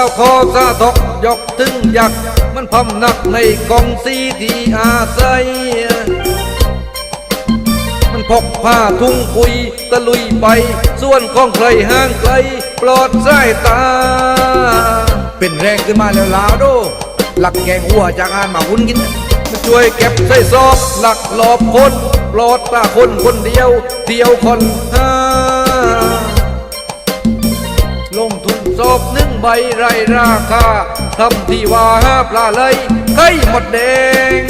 าวคอสะทกยกถึงยักษ์มันพำหนักในกองสีที่อาศัย มันพกผ้าทุ่งคุยตะลุยไป ส่วนของใครห่างไกล ปลอดสายตา เป็นแรงขึ้นมาแล้วลาวโดหลักแกงหัวจากงานมาหุ้นกิน มันช่วยเก็บใส่ซอกหลักหลอบคน ปลอดตาคนคนเดียวเดียวคนห้า งทุนซบหนึ่งใบไรราคาทำที่ว่าปลาเลยไข่หมดแดง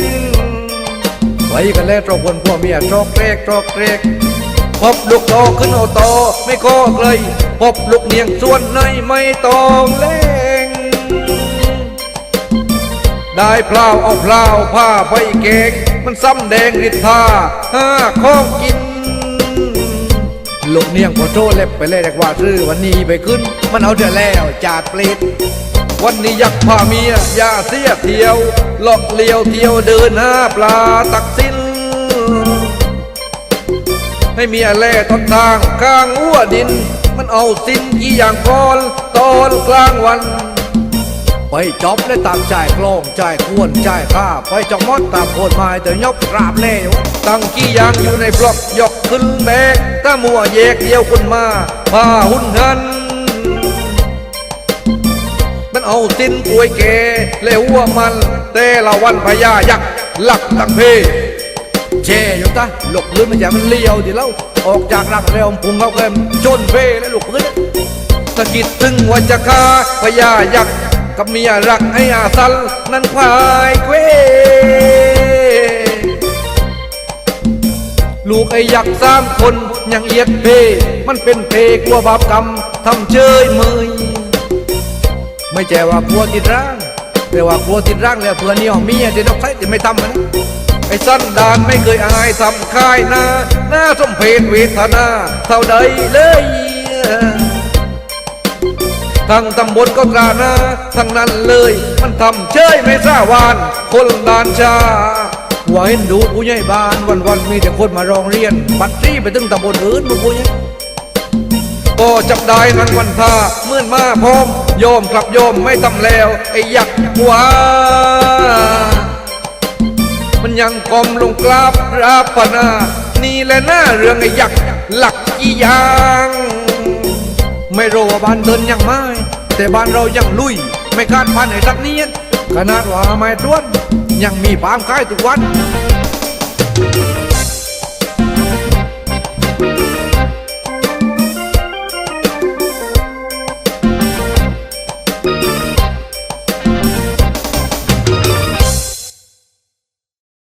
ไว้กันแล้วตรอกคนพ่อเมียตรอกเรกตรอกเรกพบลูกโตขึ้นเอต่อไม่ก็เลยพบลูกเนียงส่วนในไม่ตองเล่งได้พลาวเอาพลาวผ้าไปเก่งมันซ้ำแดงฤทธาห้าของกิน ลูกเนียงพอโทษเล็บไปเลยเรียกว่าซื้อวันนี้ไปขึ้น มันเอาเดือแล้วจาดเปลิดวันนี้ยักพาเมียอย่าเสียเที่ยวหลอกเลี้ยวเที่ยวเดินหาปลาตักสิ้น ให้เมียแล่ต้นทางข้างหัวดิน มันเอาสิ้นกี่อย่างก้อนตอนกลางวัน ไปจอบและตามจ่ายกลองจ่ายควรจ่ายค่า ไปจอกมอดตามโคนไม้แต่ยกกราบเล่วตั้งกี่อย่างอยู่ในบล็อกยกขึ้นแบกถ้ามัวแยกเดียวคนมาพาหุ่นหันมันเอาสินป่วยแกและหัวมัน แต่ละวันพญายักษ์หลักตั้งเพเช่อยู่ตาหลกพื้นมันจะมันเลี้ยวทีแล้วออกจากรักเร็วพุงเขาเกมจนเพ่และหลกพื้นสะกิดถึงว่าจะฆ่าพญายักษ์ กับเมียรักให้อาสัลนั้นควายเควลูกไอ้ยักษ์สามคนยังเอียดเพ มันเป็นเพกลัวบาปกรรมทำเชยเมยไม่ใช่ว่ากลัวติดร่างแต่ว่ากลัวติดร่างแล้วเพื่อนนี่ของเมียที่ต้องใช้ที่ไม่ทำมันไอ้สันดานไม่เคยอายทำค่ายนาหน้าสมเพศเวทนาเท่าใดเลย ทั้งตำบลก็ตราหน้าทั้งนั้นเลย มันทำเชยไม่ทราบวาน คนดานชาว่าเห็นดูผู้ใหญ่บ้านวันๆมีแต่คนมาร้องเรียน บัตรที่ไปถึงตำบลอื่นมึงผู้ใหญ่ก็จับได้นั้นวันทาเมื่อนมาพร้อมโยมกลับโยมไม่ทำแล้ว ไอ้ยักษ์หัวมันยังกลมลงกราบราปนา นี่แหละหน้าเรื่องไอ้ยักษ์หลักกี่ย่างไม่รู้ว่าบ้านเดินยังไม่ แต่บ้านเรายังลุย ไม่การพันให้สักเนียน ขนาดว่าไม่ต้วน ยังมีความคล้ายทุกวัน